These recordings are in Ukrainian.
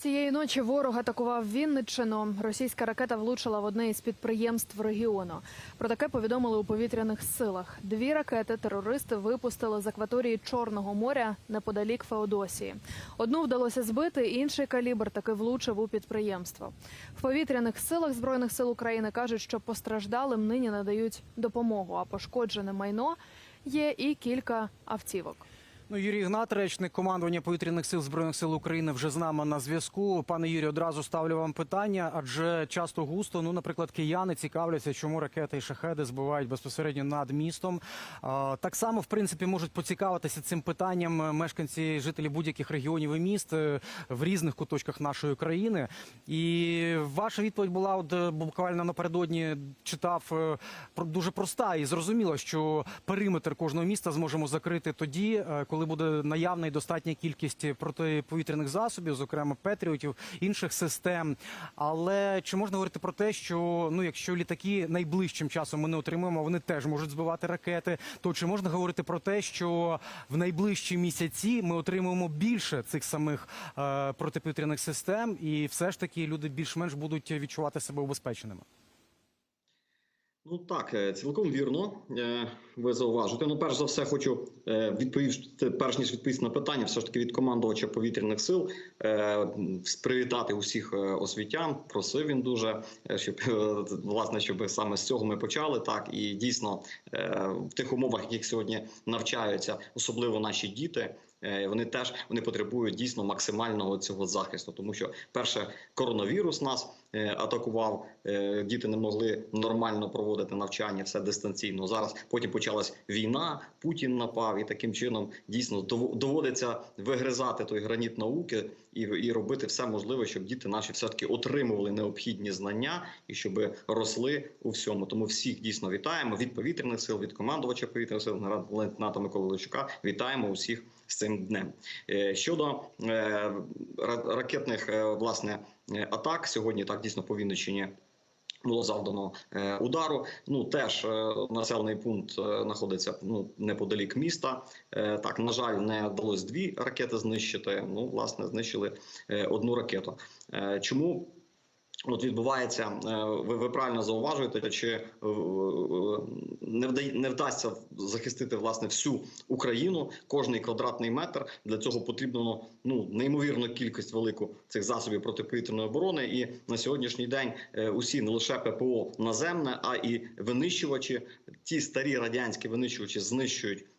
Цієї ночі ворог атакував Вінниччину. Російська ракета влучила в одне із підприємств регіону. Про таке повідомили у повітряних силах. Дві ракети терористи випустили з акваторії Чорного моря неподалік Феодосії. Одну вдалося збити, інший калібр таки влучив у підприємство. В повітряних силах збройних сил України кажуть, що постраждалим нині надають допомогу, а пошкоджене майно є і кілька автівок. Ну, Юрій Гнат, речник командування повітряних сил збройних сил України, вже з нами на зв'язку. Пане Юрію, одразу ставлю вам питання, адже часто густо, ну, наприклад, кияни цікавляться, чому ракети і шахеди збивають безпосередньо над містом. Так само, в принципі, можуть поцікавитися цим питанням мешканці, жителі будь-яких регіонів і міст е, в різних куточках нашої країни. І ваша відповідь була от е, буквально напередодні читав е, дуже проста і зрозуміло, що периметр кожного міста зможемо закрити тоді, е, коли буде наявна і достатня кількість протиповітряних засобів, зокрема петріотів, інших систем. Але чи можна говорити про те, що ну, якщо літаки найближчим часом ми не отримуємо, вони теж можуть збивати ракети, то чи можна говорити про те, що в найближчі місяці ми отримуємо більше цих самих е, протиповітряних систем, і все ж таки люди більш-менш будуть відчувати себе убезпеченими? Ну так, е, цілком вірно. е, Ви зауважуєте. Ну, перш за все, хочу е, відповісти, перш ніж відповісти на питання, все ж таки від командувача повітряних сил привітати усіх освітян. Просив він дуже, щоб власне, щоб саме з цього ми почали. Так і дійсно в тих умовах, яких сьогодні навчаються, особливо наші діти. Вони теж вони потребують дійсно максимального цього захисту, тому що перше коронавірус нас атакував. е, Діти не могли нормально проводити навчання, все дистанційно. Зараз потім почалась війна, Путін напав, і таким чином дійсно дов- доводиться вигризати той граніт науки і, і робити все можливе, щоб діти наші все таки отримували необхідні знання і щоб росли у всьому. Тому всіх дійсно вітаємо від повітряних сил, від командувача повітряних сил лейтенанта Миколи Личука. Вітаємо усіх з цим днем. Е, Щодо е, ракетних е, власне е, атак сьогодні, так дійсно по Вінниччині було завдано е, удару. Ну теж е, населений пункт е, знаходиться ну неподалік міста. Е, так на жаль, не вдалося дві ракети знищити. Ну власне знищили е, одну ракету. Е, чому? От відбувається, е, ви, ви правильно зауважуєте, чи е, не вдає, не вдасться захистити власне всю Україну, кожний квадратний метр. Для цього потрібно ну неймовірну кількість велику цих засобів протиповітряної оборони. І на сьогоднішній день е, усі не лише ППО наземне, а і винищувачі, ті старі радянські винищувачі знищують е,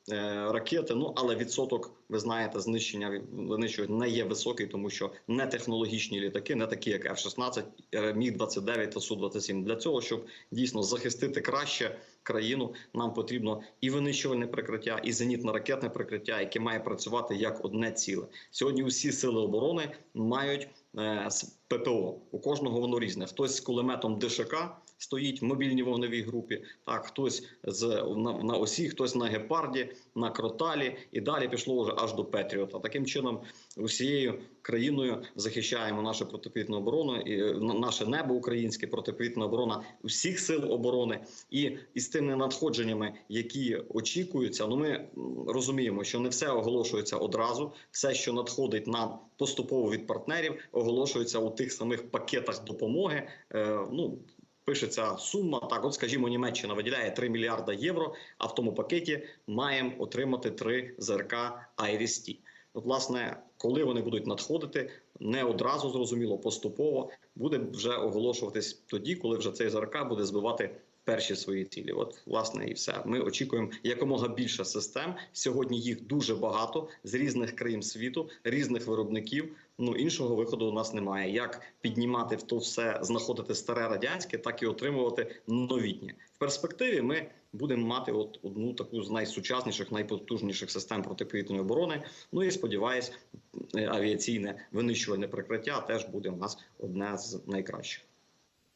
ракети. Ну але відсоток, ви знаєте, знищення винищувань не є високий, тому що не технологічні літаки, не такі, як F-16, е, Міг 29 та Су 27 Для цього щоб дійсно захистити краще країну, нам потрібно і винищувальне прикриття, і зенітно-ракетне прикриття, яке має працювати як одне ціле. Сьогодні усі сили оборони мають е, ППО. У кожного воно різне. Хтось з кулеметом ДШК стоїть в мобільній вогневій групі. Так, хтось з на, на осі, хтось на гепарді, на кроталі, і далі пішло вже аж до Петріота. Таким чином, усією країною захищаємо нашу протиповітряну оборону і е, на- наше небо українське, протиповітряна оборона усіх сил оборони. І із тими надходженнями, які очікуються, ну ми розуміємо, що не все оголошується одразу. Все, що надходить нам поступово від партнерів, оголошується у тих самих пакетах допомоги. Е, ну пишеться сума. Так, от скажімо, Німеччина виділяє 3 мільярда євро. А в тому пакеті маємо отримати 3 ЗРК Айрісті. От, власне, коли вони будуть надходити, не одразу зрозуміло, поступово буде вже оголошуватись тоді, коли вже цей ЗРК буде збивати перші свої цілі. От, власне, і все. Ми очікуємо якомога більше систем. Сьогодні їх дуже багато з різних країн світу, різних виробників. Ну іншого виходу у нас немає. Як піднімати в то все, знаходити старе радянське, так і отримувати новітнє. В перспективі ми будемо мати от одну таку з найсучасніших, найпотужніших систем протиповітряної оборони. Ну і сподіваюсь, е, авіаційне винищувальне прикриття теж буде у нас одне з найкращих.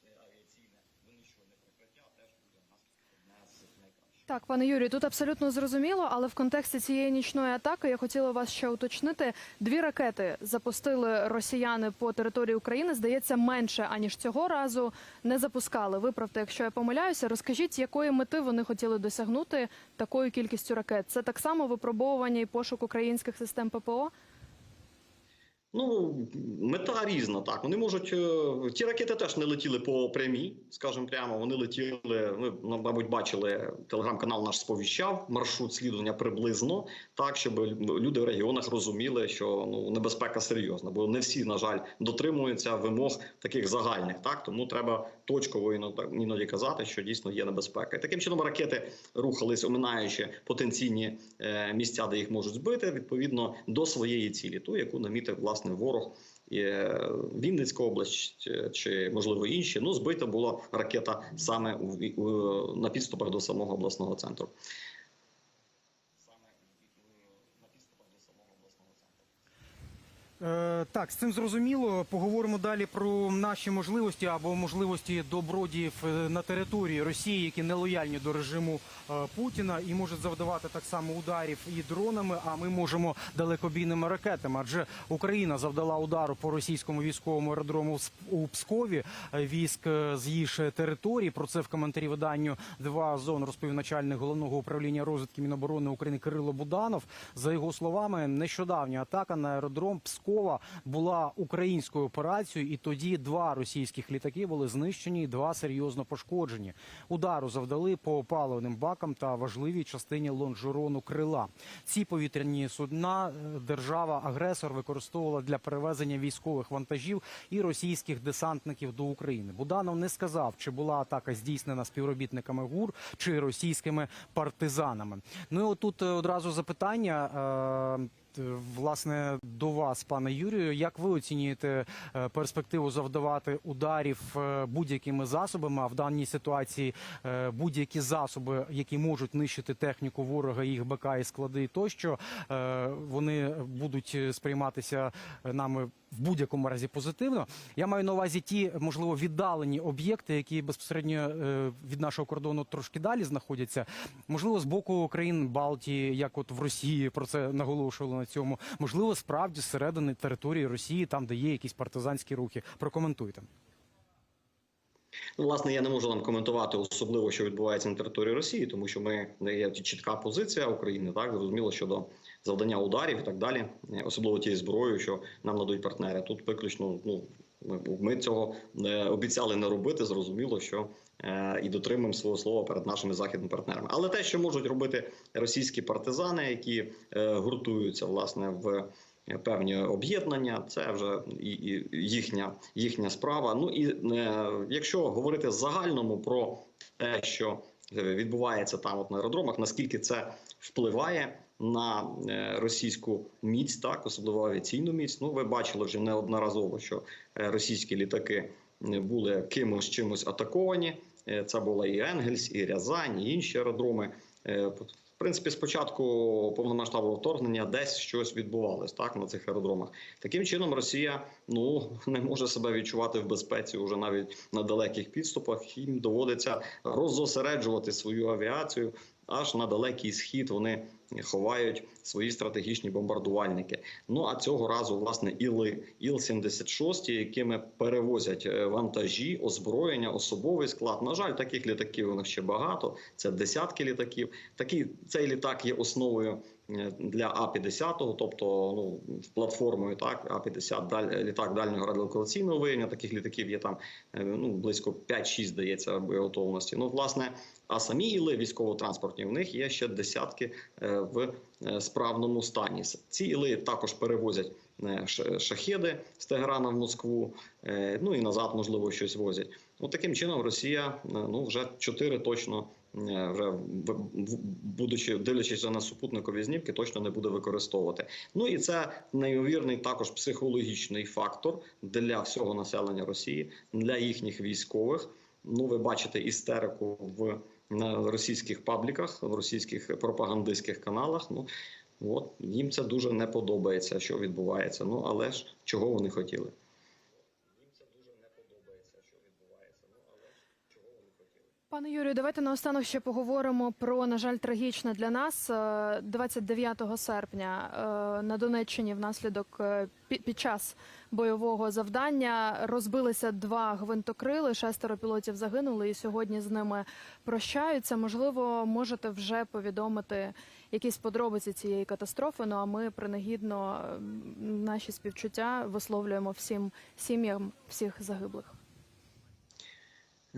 Авіаційне винищувальне прикриття теж буде у нас одне з найкращих. Так, пане Юрію, тут абсолютно зрозуміло, але в контексті цієї нічної атаки я хотіла вас ще уточнити. Дві ракети запустили росіяни по території України. Здається, менше аніж цього разу не запускали. Виправте, якщо я помиляюся. Розкажіть, якої мети вони хотіли досягнути такою кількістю ракет? Це так само випробовування і пошук українських систем ППО? Ну, мета різна, так. Вони можуть. е, Ті ракети теж не летіли по прямій, скажімо прямо. Вони летіли. Ви, ну, мабуть, бачили, телеграм-канал наш сповіщав маршрут слідування приблизно, так, щоб люди в регіонах розуміли, що ну, небезпека серйозна, бо не всі, на жаль, дотримуються вимог таких загальних. Так, тому треба точково іноді, іноді казати, що дійсно є небезпека. І таким чином ракети рухались, оминаючи потенційні е, місця, де їх можуть збити, відповідно до своєї цілі, ту, яку намітив власне ворог. Е, Вінницька область е, чи можливо інші. Ну збита була ракета саме у, у, на підступах до самого обласного центру. Саме на підступах до самого обласного центру. Так, з цим зрозуміло. Поговоримо далі про наші можливості або можливості добродіїв е, на території Росії, які нелояльні до режиму е, Путіна і можуть завдавати так само ударів і дронами. А ми можемо далекобійними ракетами. Адже Україна завдала удару по російському військовому аеродрому у Пскові е, військ з її території. Про це в коментарі виданню «Два зон розповів начальник головного управління розвідки Міноборони України Кирило Буданов. За його словами, нещодавня атака на аеродром Пскова була українською операцією, і тоді два російських літаки були знищені, два серйозно пошкоджені. Удару завдали по опаленим бакам та важливій частині лонжерону крила. Ці повітряні судна е, держава-агресор використовувала для перевезення військових вантажів і російських десантників до України. Буданов не сказав, чи була атака здійснена співробітниками ГУР чи російськими партизанами. Ну і отут е, одразу запитання. Е, Власне, до вас, пане Юрію, як ви оцінюєте е, перспективу завдавати ударів е, будь-якими засобами? А в даній ситуації будь-які засоби, які можуть нищити техніку ворога, їх БК і склади тощо, вони будуть сприйматися нами в будь-якому разі позитивно. Я маю на увазі ті, можливо, віддалені об'єкти, які безпосередньо е, від нашого кордону трошки далі знаходяться. Можливо, з боку країн Балтії, як от в Росії, про це наголошували на цьому. Можливо, справді зсередини території Росії, там, де є якісь партизанські рухи. Прокоментуйте. Ну, власне, я не можу нам коментувати особливо, що відбувається на території Росії, тому що ми не є чітка позиція України, так зрозуміло щодо завдання ударів і так далі, особливо тією зброєю, що нам надають партнери. Тут виключно ну ми- ми цього не обіцяли не робити. Зрозуміло, що е, і дотримуємо свого слова перед нашими західними партнерами. Але те, що можуть робити російські партизани, які е, гуртуються власне в певні об'єднання, це вже їхня, їхня справа. Ну і е, якщо говорити в загальному про те, що е, відбувається там от на аеродромах, наскільки це впливає на е, російську міць, так особливо авіаційну міць. Ну, ви бачили вже неодноразово, що російські літаки були кимось чимось атаковані. Це була і Енгельс, і Рязань, і інші аеродроми. В принципі, спочатку повномасштабного вторгнення десь щось відбувалось так на цих аеродромах. Таким чином, Росія ну не може себе відчувати в безпеці уже навіть на далеких підступах. Їм доводиться роззосереджувати свою авіацію аж на далекий схід. Вони ховають свої стратегічні бомбардувальники. Ну а цього разу власне іли іл 76 якими перевозять е, вантажі, озброєння, особовий склад. На жаль, таких літаків у них ще багато. Це десятки літаків. Такий цей літак є основою е, для А 50 тобто ну платформою так А 50 даль, літак дальнього радіолокаційного виявлення. Таких літаків є там е, ну близько 5-6, здається, боєготовності. Ну власне. А самі іли військово-транспортні в них є ще десятки е, в е, справному стані. Ці іли також перевозять е, шахеди з Тегерана в Москву. Ну і назад, можливо, щось возять. Ну таким чином, Росія ну вже чотири точно. Вже будучи дивлячись на супутникові знімки, точно не буде використовувати. Ну і це неймовірний також психологічний фактор для всього населення Росії, для їхніх військових. Ну, ви бачите істерику в на російських пабліках, в російських пропагандистських каналах. Ну от їм це дуже не подобається, що відбувається. Ну але ж чого вони хотіли? Їм це дуже не подобається, що відбувається. Ну але ж чого вони хотіли? Пане Юрію, давайте наостанок ще поговоримо про, на жаль, трагічне для нас Е, 29 серпня е, на Донеччині внаслідок е, під час бойового завдання розбилися два гвинтокрили. Шестеро пілотів загинули, і сьогодні з ними прощаються. Можливо, можете вже повідомити якісь подробиці цієї катастрофи. Ну а ми принагідно е, наші співчуття висловлюємо всім сім'ям всіх загиблих.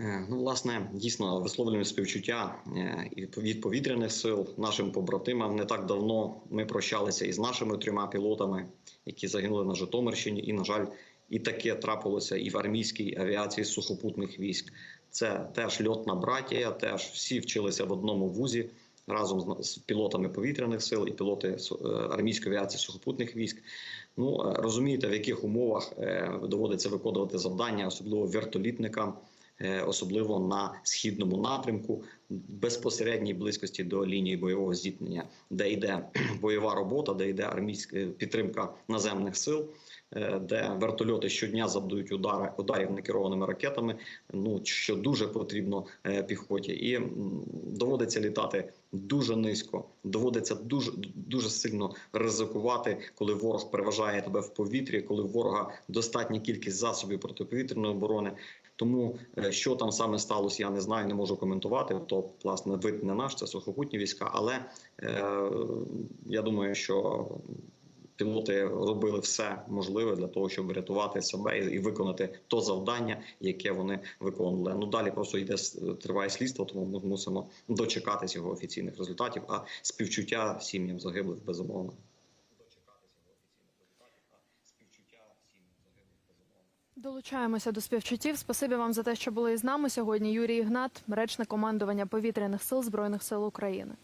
Е, Ну, власне, дійсно висловлюємо співчуття е, від повітряних сил нашим побратимам. Не так давно ми прощалися із нашими трьома пілотами, які загинули на Житомирщині. І, на жаль, і таке трапилося і в армійській авіації сухопутних військ. Це теж льотна братія, теж всі вчилися в одному вузі разом з пілотами повітряних сил і пілоти е, армійської авіації сухопутних військ. Ну розумієте, в яких умовах доводиться виконувати завдання, особливо вертолітникам особливо на східному напрямку, безпосередній близькості до лінії бойового зіткнення, де йде бойова робота, де йде армійська підтримка наземних сил, е, де вертольоти щодня завдають удари ударів некерованими ракетами. Ну що дуже потрібно е, піхоті, і доводиться літати дуже низько, доводиться дуже дуже сильно ризикувати, коли ворог переважає тебе в повітрі, коли ворога достатня кількість засобів протиповітряної оборони. Тому е, що там саме сталося, я не знаю, не можу коментувати. То власне вид не наш, це сухопутні війська. Але е, я думаю, що пілоти робили все можливе для того, щоб врятувати себе і, виконати то завдання, яке вони виконували. Ну далі просто йде триває слідство, тому ми мусимо дочекатись його офіційних результатів. А співчуття сім'ям загиблих безумовно. Долучаємося до співчуттів. Спасибі вам за те, що були із нами сьогодні. Юрій Ігнат, речник командування повітряних сил збройних сил України.